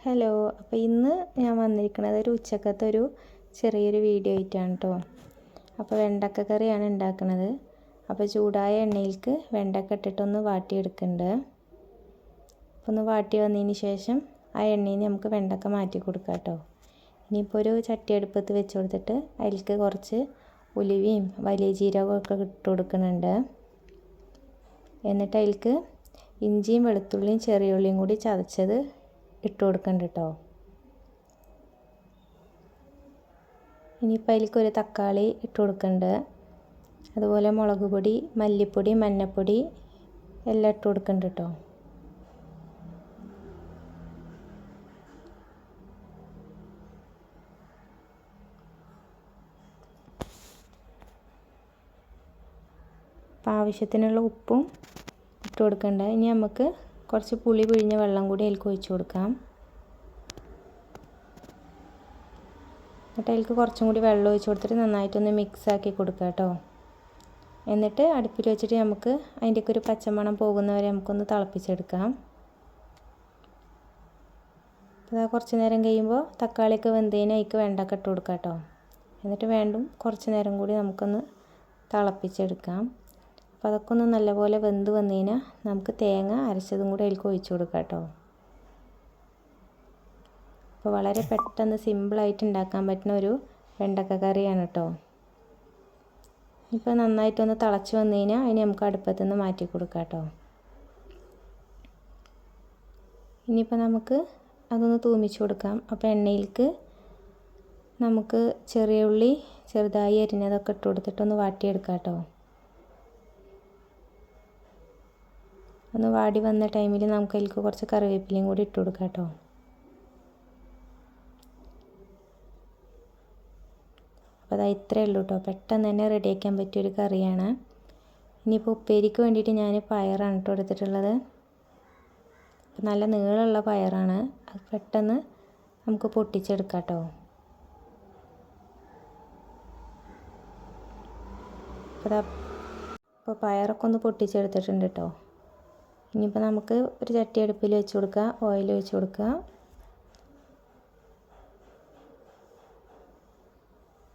Hello അപ്പോൾ ഇന്ന് ഞാൻ വന്നിരിക്കുന്നത് ഒരു ഉച്ചക്കത്തെ ഒരു ചെറിയൊരു വീഡിയോ ആയിട്ടാണ് കേട്ടോ അപ്പോൾ വെണ്ടക്ക കറിയാണ് ഉണ്ടാക്കുന്നത് അപ്പോൾ ചൂടായ എണ്ണയിലേക്ക് വെണ്ടക്ക ഇട്ടിട്ടൊന്ന് വാട്ടിയെടുക്കുന്നുണ്ട് അപ്പോൾ ഒന്ന് വാട്ടി വന്നതിന് ശേഷം ആ എണ്ണയിൽ നമുക്ക് വെണ്ടക്ക മാറ്റി കൊടുക്കാം കേട്ടോ ഇനിയിപ്പോൾ ഒരു ചട്ടി അടുപ്പത്ത് വെച്ച് കൊടുത്തിട്ട് അതിലേക്ക് കുറച്ച് ഉലുവയും വലിയ ജീരകമൊക്കെ ഇട്ട് കൊടുക്കുന്നുണ്ട് എന്നിട്ട് അതിലേക്ക് ഇഞ്ചിയും വെളുത്തുള്ളിയും ചെറിയ ഉള്ളിയും കൂടി ചതച്ചത് ഇട്ട് കൊടുക്കണ്ട കേട്ടോ ഇനിയിപ്പോൾ അതിലേക്ക് ഒരു തക്കാളി ഇട്ട് കൊടുക്കുന്നുണ്ട് അതുപോലെ മുളക് പൊടി മല്ലിപ്പൊടി മഞ്ഞൾപ്പൊടി എല്ലാം ഇട്ട് കൊടുക്കുന്നുണ്ട് കേട്ടോ ആവശ്യത്തിനുള്ള ഉപ്പും ഇട്ട് കൊടുക്കണ്ട. ഇനി നമുക്ക് കുറച്ച് പുളി പിഴിഞ്ഞ വെള്ളം കൂടി അതിലേക്ക് ഒഴിച്ച് കൊടുക്കാം. എന്നിട്ട് അതിലേക്ക് കുറച്ചും കൂടി വെള്ളം ഒഴിച്ച് കൊടുത്തിട്ട് നന്നായിട്ടൊന്ന് മിക്സ് ആക്കി കൊടുക്കുക കേട്ടോ. എന്നിട്ട് അടുപ്പിൽ വെച്ചിട്ട് നമുക്ക് അതിന്റെയൊക്കെ ഒരു പച്ചമണം പോകുന്നവരെ നമുക്കൊന്ന് തിളപ്പിച്ചെടുക്കാം. അതാ കുറച്ച് നേരം കഴിയുമ്പോൾ തക്കാളിയൊക്കെ വെന്തതിന് അതിക്ക് വെണ്ടൊക്കെ ഇട്ട് കൊടുക്കാം കേട്ടോ. എന്നിട്ട് വീണ്ടും കുറച്ച് നേരം കൂടി നമുക്കൊന്ന് തിളപ്പിച്ചെടുക്കാം. അപ്പോൾ അതൊക്കെ ഒന്ന് നല്ലപോലെ വെന്ത് വന്നു കഴിഞ്ഞാൽ നമുക്ക് തേങ്ങ അരച്ചതും കൂടെ അതിലേക്ക് ഒഴിച്ചു കൊടുക്കാം കേട്ടോ. അപ്പോൾ വളരെ പെട്ടെന്ന് സിമ്പിളായിട്ട് ഉണ്ടാക്കാൻ പറ്റുന്ന ഒരു വെണ്ടക്ക കറിയാണ് കേട്ടോ. ഇപ്പോൾ നന്നായിട്ടൊന്ന് തിളച്ച് വന്നു കഴിഞ്ഞാൽ അതിന് നമുക്ക് അടുപ്പത്തു നിന്ന് മാറ്റി കൊടുക്കാം കേട്ടോ. ഇനിയിപ്പോൾ നമുക്ക് അതൊന്ന് തൂമിച്ച് കൊടുക്കാം. അപ്പോൾ എണ്ണയിലേക്ക് നമുക്ക് ചെറിയ ഉള്ളി ചെറുതായി അരിഞ്ഞതൊക്കെ ഇട്ട് കൊടുത്തിട്ടൊന്ന് വാട്ടിയെടുക്കാം കേട്ടോ. ഒന്ന് വാടി വന്ന ടൈമിൽ നമുക്ക് അതിലേക്ക് കുറച്ച് കറിവേപ്പിലയും കൂടി ഇട്ട് കൊടുക്കാം കേട്ടോ. അപ്പോൾ അതാ ഇത്രയേ ഉള്ളൂ കേട്ടോ. പെട്ടെന്ന് തന്നെ റെഡിയാക്കാൻ പറ്റിയൊരു കറിയാണ്. ഇനിയിപ്പോൾ ഉപ്പേരിക്ക് വേണ്ടിയിട്ട് ഞാൻ പയറാണ് കേട്ടോ എടുത്തിട്ടുള്ളത്. നല്ല നീളമുള്ള പയറാണ്. അത് പെട്ടെന്ന് നമുക്ക് പൊട്ടിച്ചെടുക്കാം കേട്ടോ. അപ്പോൾ ഇപ്പോൾ പയറൊക്കെ ഒന്ന് പൊട്ടിച്ചെടുത്തിട്ടുണ്ട് കേട്ടോ. ഇനിയിപ്പോൾ നമുക്ക് ഒരു ചട്ടി അടുപ്പിൽ വെച്ച് കൊടുക്കുക ഓയിൽ ഒഴിച്ച് കൊടുക്കുക.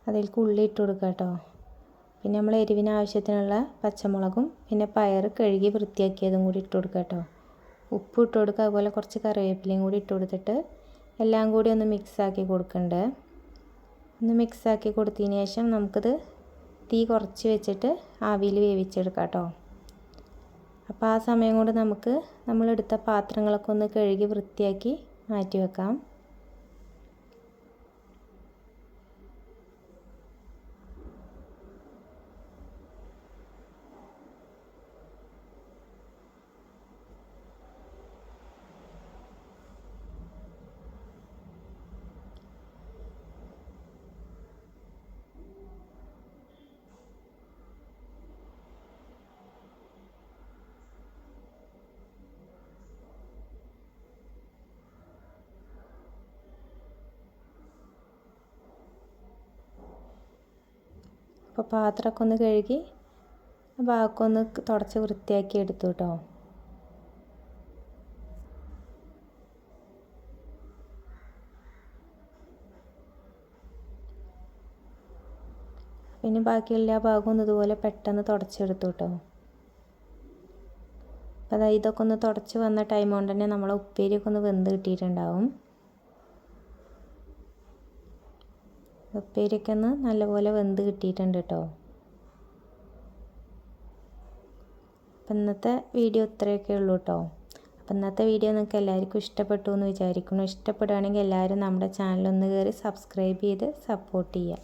അതിലേക്ക് ഉള്ളി ഇട്ട് കൊടുക്കുക കേട്ടോ. പിന്നെ നമ്മൾ എരിവിന് ആവശ്യത്തിനുള്ള പച്ചമുളകും പിന്നെ പയർ കഴുകി വൃത്തിയാക്കിയതും കൂടി ഇട്ട് കൊടുക്കുക കേട്ടോ. ഉപ്പ് ഇട്ട് കൊടുക്കുക അതുപോലെ കുറച്ച് കറിവേപ്പിലയും കൂടി ഇട്ട് കൊടുത്തിട്ട് എല്ലാം കൂടി ഒന്ന് മിക്സാക്കി കൊടുക്കണ്ടേ. ഒന്ന് മിക്സാക്കി കൊടുത്തതിന് ശേഷം നമുക്കിത് തീ കുറച്ച് വെച്ചിട്ട് ആവിയിൽ വേവിച്ചെടുക്കാം കേട്ടോ. അപ്പോൾ ആ സമയം കൊണ്ട് നമുക്ക് നമ്മളെടുത്ത പാത്രങ്ങളൊക്കെ ഒന്ന് കഴുകി വൃത്തിയാക്കി മാറ്റി വെക്കാം. അപ്പോൾ പാത്രമൊക്കെ ഒന്ന് കഴുകി ഭാഗമൊക്കെ ഒന്ന് തുടച്ച് വൃത്തിയാക്കി എടുത്തു കേട്ടോ. പിന്നെ ബാക്കി എല്ലാ ഭാഗവും ഇതുപോലെ പെട്ടെന്ന് തുടച്ചെടുത്തു കേട്ടോ. അപ്പോൾ ഇതൊക്കെ ഒന്ന് തുടച്ച് വന്ന ടൈം കൊണ്ട് തന്നെ നമ്മളെ ഉപ്പേരിയൊക്കെ ഒന്ന് വെന്ത് കിട്ടിയിട്ടുണ്ടാവും. ഉപ്പേരിയൊക്കെ നല്ലപോലെ വെന്ത് കിട്ടിയിട്ടുണ്ട് കേട്ടോ അപ്പം ഇന്നത്തെ വീഡിയോ ഇത്രയൊക്കെ ഉള്ളൂ കേട്ടോ അപ്പം ഇന്നത്തെ വീഡിയോ നിങ്ങൾക്ക് എല്ലാവർക്കും ഇഷ്ടപ്പെട്ടു എന്ന് വിചാരിക്കുന്നു. ഇഷ്ടപ്പെടുകയാണെങ്കിൽ എല്ലാവരും നമ്മുടെ ചാനലൊന്ന് കയറി സബ്സ്ക്രൈബ് ചെയ്ത് സപ്പോർട്ട് ചെയ്യുക.